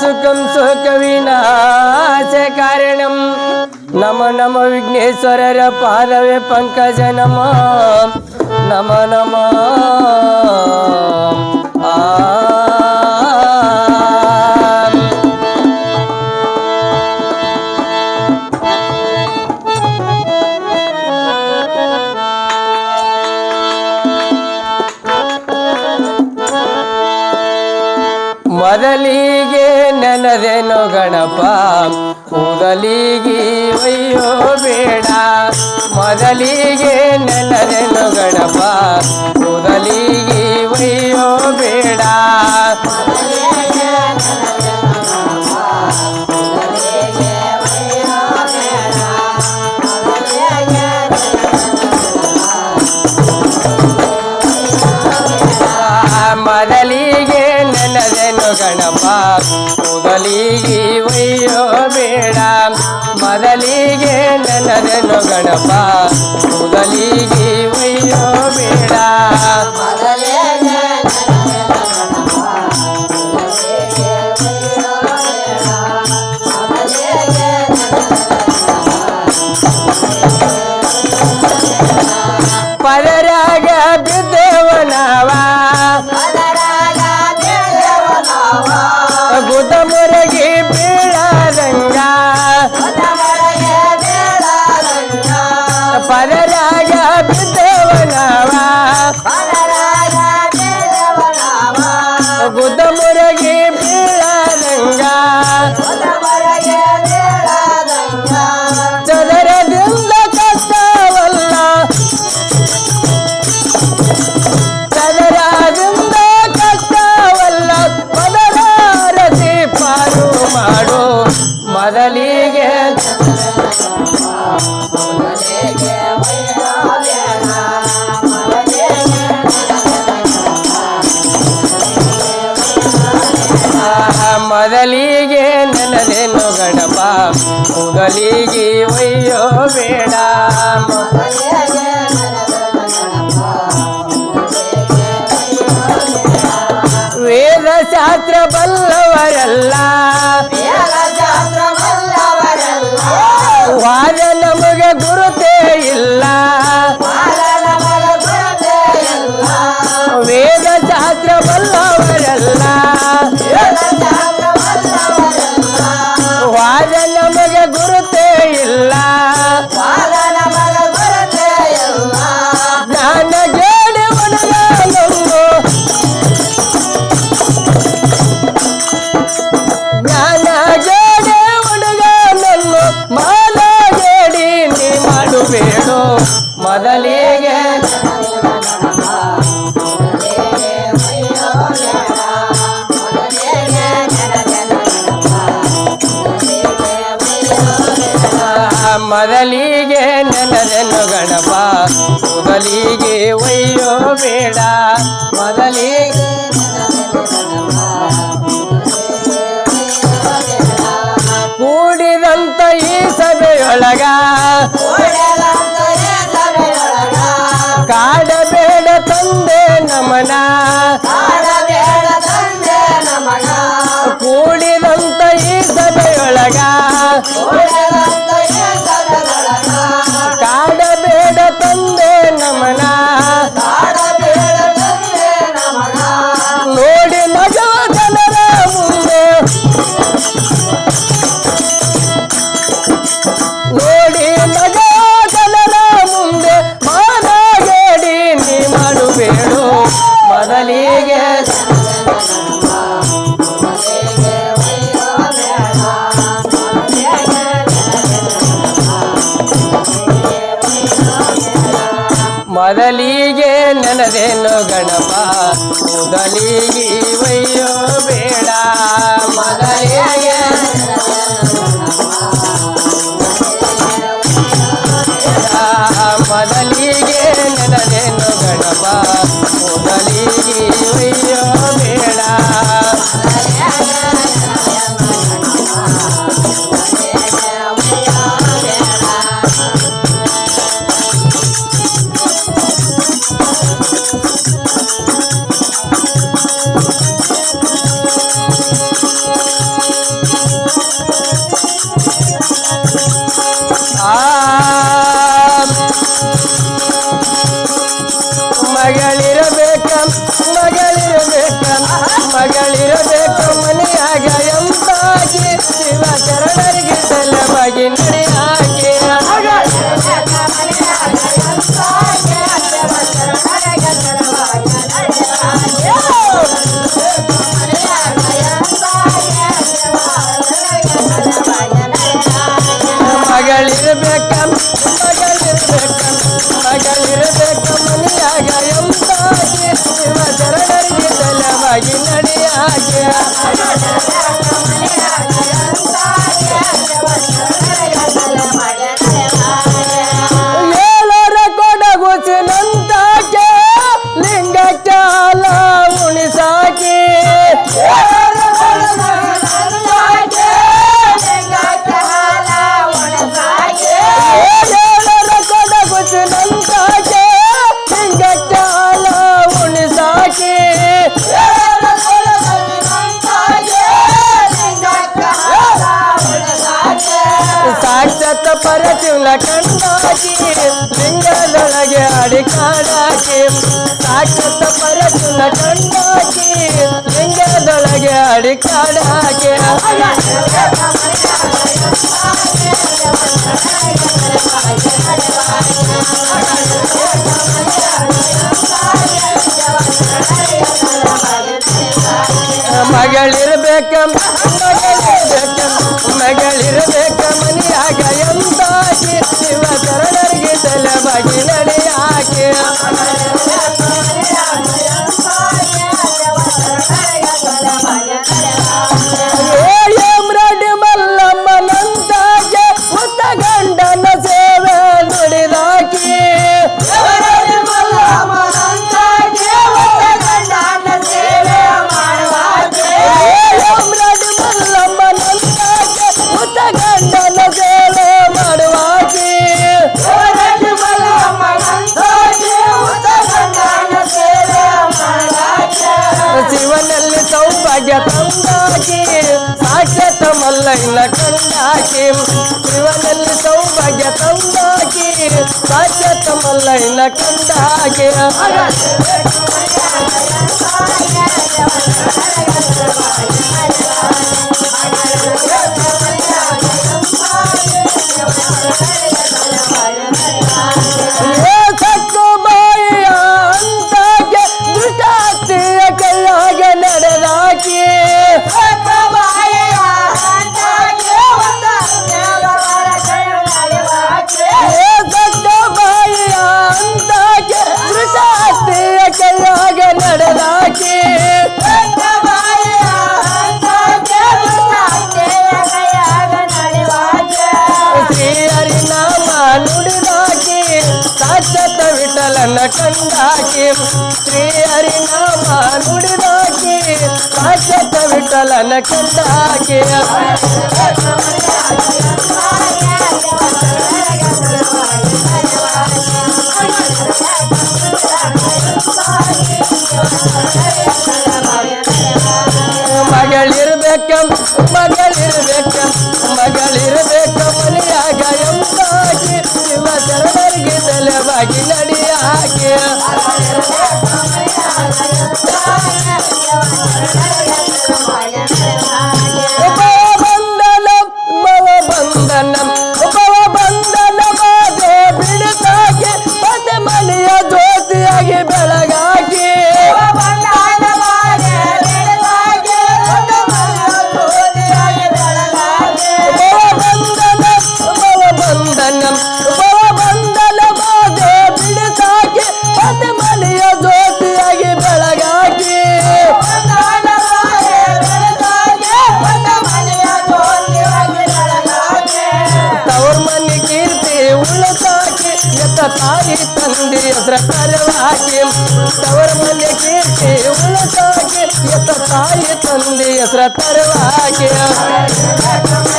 సుఖం సుఖ వినాశ కారణం. నమ నమ విఘ్నేశ్వర పాదవే పంకజ నమ. నమ నమ. ಮೊದಲಿಗೆ ನೆನದೆನು ಗಣಪ. ಕೂದಲಿಗೆ ಒಯ್ಯೋ ಬೇಡ. ಮೊದಲಿಗೆ ನೆನದೆನು ಗಣಪ. ಕೂದಲಿಗೆ ಒಯ್ಯೋ ಬೇಡ. ಮೊದಲಿಗೆ ಒಯ್ಯೋ ಬೇಡ. ಮೊದಲಿಗೆ ನನ್ನ ಗಣಪ. ಮೊದಲಿಗೆ but i'm not కలిగి వేద శాస్త్ర బల్లవరల్లా ಮೊದಲಿಗೆ ನೆಲದೆನು ಗಣಪ ಮೊದಲಿಗೆ ಒಯ್ಯೋ ಬೇಡ. ಮೊದಲಿಗೆ Fucking ಸಾಕು ನನ್ ಸಾಕೆ ಹಿಂಗಟ್ಟಾಲ ಉಣ್ ಸಾಕೆ ಸಾಕ್ಷಾತ್ ಪರತಿವ್ನ ಕಣ್ಣಾಗಿ ಲಿಂಗದೊಳಗೆ ಅಡಿಕಾಡಾಕಿ ಸಾಕ್ಷಾತ್ ಪರತಿವ್ನ ಕಣ್ಣಾಗಿ ಲಿಂಗದೊಳಗೆ ಅಡಿಕಾಡಾಕೆ ಮಗಳಿರ್ಬೇಕ ಮಗಳಿರ್ಬೇಕ ಮಗಳಿರ್ಬೇಕ ಮನೆಯಾಗ ಎಂದಾಗಿ ಶಿವ ಶರಣರಿಗೆ ತಲೆಬಾಗಿ ನಡೆಯಾಕಿ ಮಲ್ಲಯ್ಯನ ಕಂಡಾಕಿ ಇವನಲ್ಲಿ ಸೌಭಾಗ್ಯ ತಂದಾಕಿ ಸಾಕ್ಷಾತ್ ಮಲ್ಲಯ್ಯನ ಕಂಡಾಕಿ. ವಿಠಲನ ಕಂಡಾಕಿ ಮಗಳಿರ್ಬೇಕ ಮಗಳಿರ್ಬೇಕ ಮಗಳಿರ್ಬೇಕ ಮನೆಯಾಗ ಎಂಬಾಕಿ ಶಿವ ಶರಣರಿಗೆ ತಲೆಬಾಗಿ ತರವಾಕಿ ತವರ್ ಮನೆ ಕೀರ್ತಿ ಉಳಸಾಕಿ ಎತ್ತ ತಾಯಿ ತಂದೆ ಹೆಸರ ತರವಾಕಿ ಅತ್ತೆ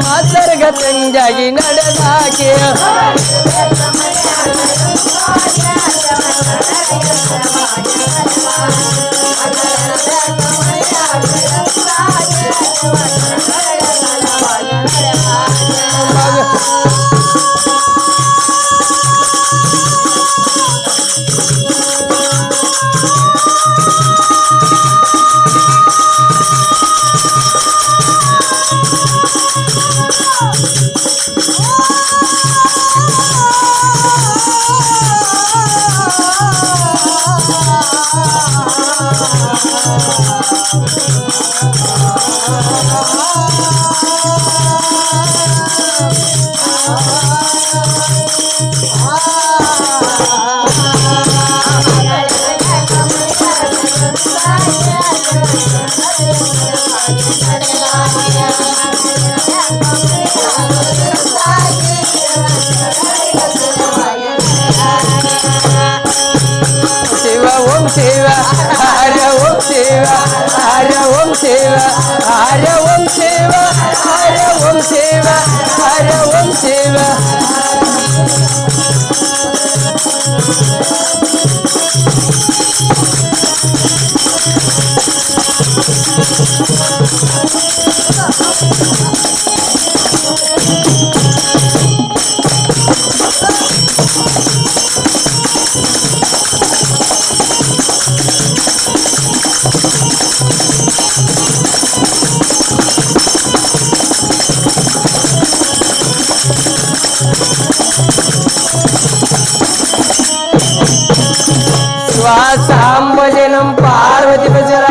ಮಾತರ್ಗ ತಂಜಾಗಿ ನಡೆದಾಕಿ சாம்பஜனம் பார்வதி பஜரா